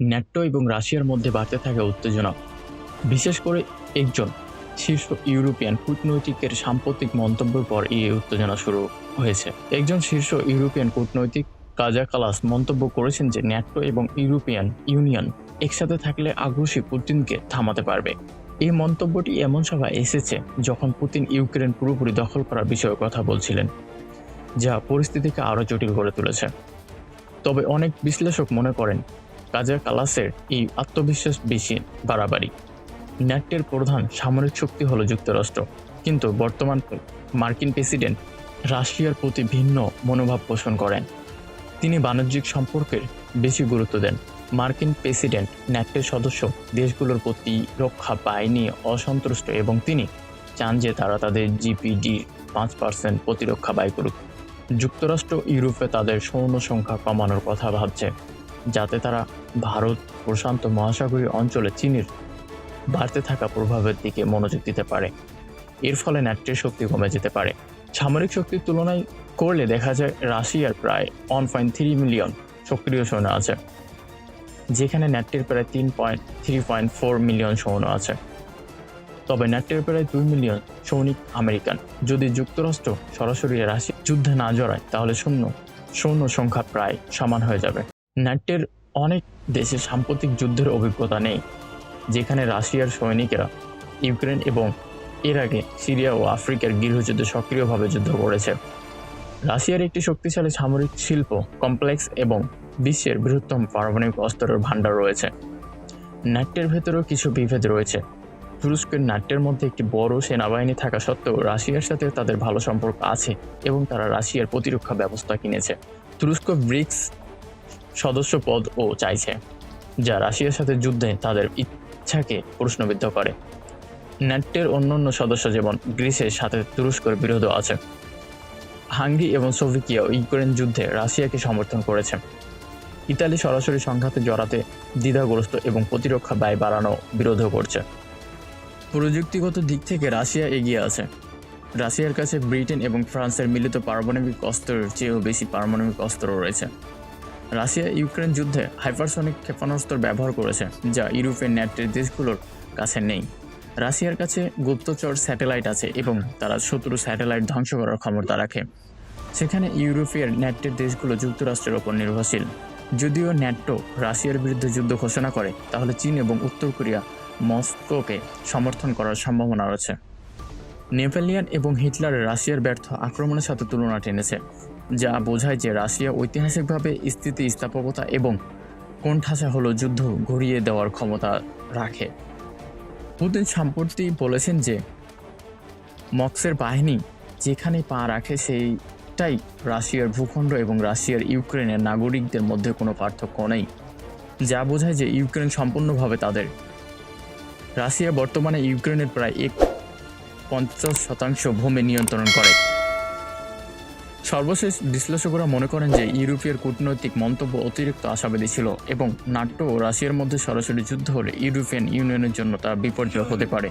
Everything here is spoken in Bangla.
ন্যাটো এবং রাশিয়ার মধ্যে বাড়তে থাকা উত্তেজনা। বিশেষ করে একজন শীর্ষ ইউরোপিয়ান কূটনৈতিকের সাম্প্রতিক মন্তব্যের পর এই উত্তেজনা শুরু হয়েছে। একজন শীর্ষ ইউরোপিয়ান কূটনৈতিক কাজা কালাস মন্তব্য করেছেন যে ন্যাটো এবং ইউরোপিয়ান ইউনিয়ন একসাথে থাকলে আগ্রাসী পুতিনকে থামাতে পারবে। এই মন্তব্যটি এমন সময় এসেছে যখন পুতিন ইউক্রেন পুরোপুরি দখল করার বিষয়ে কথা বলছিলেন, যা পরিস্থিতিকে আরও জটিল করে তুলেছে। তবে অনেক বিশ্লেষক মনে করেন কাজা কালাসের এই আত্মবিশ্বাস বেশি বাড়াবাড়ি। ন্যাটের প্রধান সামরিক শক্তি হল যুক্তরাষ্ট্র। কিন্তু বর্তমান মার্কিন প্রেসিডেন্ট রাশিয়ার প্রতি ভিন্ন মনোভাব পোষণ করেন। তিনি বাণিজ্যিক সম্পর্কের বেশি গুরুত্ব দেন। মার্কিন প্রেসিডেন্ট ন্যাটের সদস্য দেশগুলোর প্রতি রক্ষা নিয়ে অসন্তুষ্ট এবং তিনি চান যে তারা তাদের জিপিডি পাঁচ পার্সেন্ট প্রতিরক্ষা ব্যয় করুক। যুক্তরাষ্ট্র ইউরোপে তাদের সৈন্য সংখ্যা কমানোর কথা ভাবছে। যাতে তারা ভারত প্রশান্ত মহাসাগরীয় অঞ্চলে চীনের বাড়তে থাকা প্রভাবের দিকে মনোযোগ দিতে পারে। এর ফলে ন্যাট্যের শক্তি কমে যেতে পারে। সামরিক শক্তির তুলনায় করলে দেখা যায় রাশিয়ার প্রায় ওয়ান পয়েন্ট থ্রি মিলিয়ন সক্রিয় সৈন্য আছে, যেখানে ন্যাট্যের প্রায় তিন point three point four million সৈন্য আছে। তবে ন্যাট্যের প্রায় দুই মিলিয়ন সৈনিক আমেরিকান। যদি যুক্তরাষ্ট্র সরাসরি রাশি যুদ্ধে না জড়ায়, তাহলে শূন্য সৈন্য সংখ্যা প্রায় সমান হয়ে যাবে। ন্যাটের অনেক দেশে সাম্প্রতিক যুদ্ধের অভিজ্ঞতা নেই, যেখানে রাশিয়ার সৈনিকেরা ইউক্রেন এবং এর আগে সিরিয়া ও আফ্রিকার গৃহযুদ্ধে সক্রিয়ভাবে যুদ্ধ করেছে। রাশিয়ার একটি শক্তিশালী সামরিক শিল্প, কমপ্লেক্স এবং বিশ্বের বৃহত্তম পারমাণবিক অস্ত্রের ভাণ্ডার রয়েছে। নাট্যের ভেতরেও কিছু বিভেদ রয়েছে। তুরস্কের নাট্যের মধ্যে একটি বড় সেনাবাহিনী থাকা সত্ত্বেও রাশিয়ার সাথে তাদের ভালো সম্পর্ক আছে এবং তারা রাশিয়ার প্রতিরক্ষা ব্যবস্থা কিনেছে। তুরস্ক ব্রিক্স সদস্য পদও চাইছে, যা রাশিয়ার সাথে যুদ্ধে তাদের ইচ্ছাকে প্রশ্নবিদ্ধ করে। ন্যাটের অন্যান্য সদস্য যেমন গ্রিসের সাথে তুরস্কের বিরোধও আছে। হাঙ্গি এবং সোভিকিয়া ইউক্রেন যুদ্ধে রাশিয়াকে সমর্থন করেছে। ইতালি সরাসরি সংঘাতে জড়াতে দ্বিধাগ্রস্ত এবং প্রতিরক্ষা ব্যয় বাড়ানো বিরোধও করছে। প্রযুক্তিগত দিক থেকে রাশিয়া এগিয়ে আছে। রাশিয়ার কাছে ব্রিটেন এবং ফ্রান্সের মিলিত পারমাণবিক অস্ত্রের চেয়েও বেশি পারমাণবিক অস্ত্র রয়েছে। রাশিয়া ইউক্রেন যুদ্ধে হাইপারসনিক ক্ষেপণাস্ত্র ব্যবহার করেছে, যা ইউরোপের ন্যাটের দেশগুলোর কাছে নেই। রাশিয়ার কাছে গুপ্তচর স্যাটেলাইট আছে এবং তারা শত্রু স্যাটেলাইট ধ্বংস করার ক্ষমতা রাখে। সেখানে ইউরোপের ন্যাটের দেশগুলো যুক্তরাষ্ট্রের ওপর নির্ভরশীল। যদিও ন্যাটো রাশিয়ার বিরুদ্ধে যুদ্ধ ঘোষণা করে, তাহলে চীন এবং উত্তর কোরিয়া মস্কোকে সমর্থন করার সম্ভাবনা রয়েছে। নেপোলিয়ান এবং হিটলারের রাশিয়ার ব্যর্থ আক্রমণের সাথে তুলনা টেনেছে। যা বোঝায় যে রাশিয়া ঐতিহাসিকভাবে স্থিতিস্থাপকতা এবং কোণঠাসা হলো যুদ্ধ ঘুরিয়ে দেওয়ার ক্ষমতা রাখে। পুতিন সম্প্রতি বলেছেন যে, মক্সের বাহিনী যেখানে পা রাখে সেইটাই রাশিয়ার ভূখণ্ড এবং রাশিয়ার ইউক্রেনের নাগরিকদের মধ্যে কোনো পার্থক্য নেই। যা বোঝায় যে ইউক্রেন সম্পূর্ণভাবে তাদের। রাশিয়া বর্তমানে ইউক্রেনের প্রায় এক পঞ্চাশ শতাংশ ভূমি নিয়ন্ত্রণ করে। সর্বশেষ বিশ্লেষকরা মনে করেন যে ইউরোপীয় কূটনৈতিক মন্তব্য অতিরিক্ত আশাবাদী ছিল এবং নাটো ও রাশিয়ার মধ্যে সরাসরি যুদ্ধ হলে ইউরোপিয়ান ইউনিয়নের জন্য তা বিপর্যয় হতে পারে।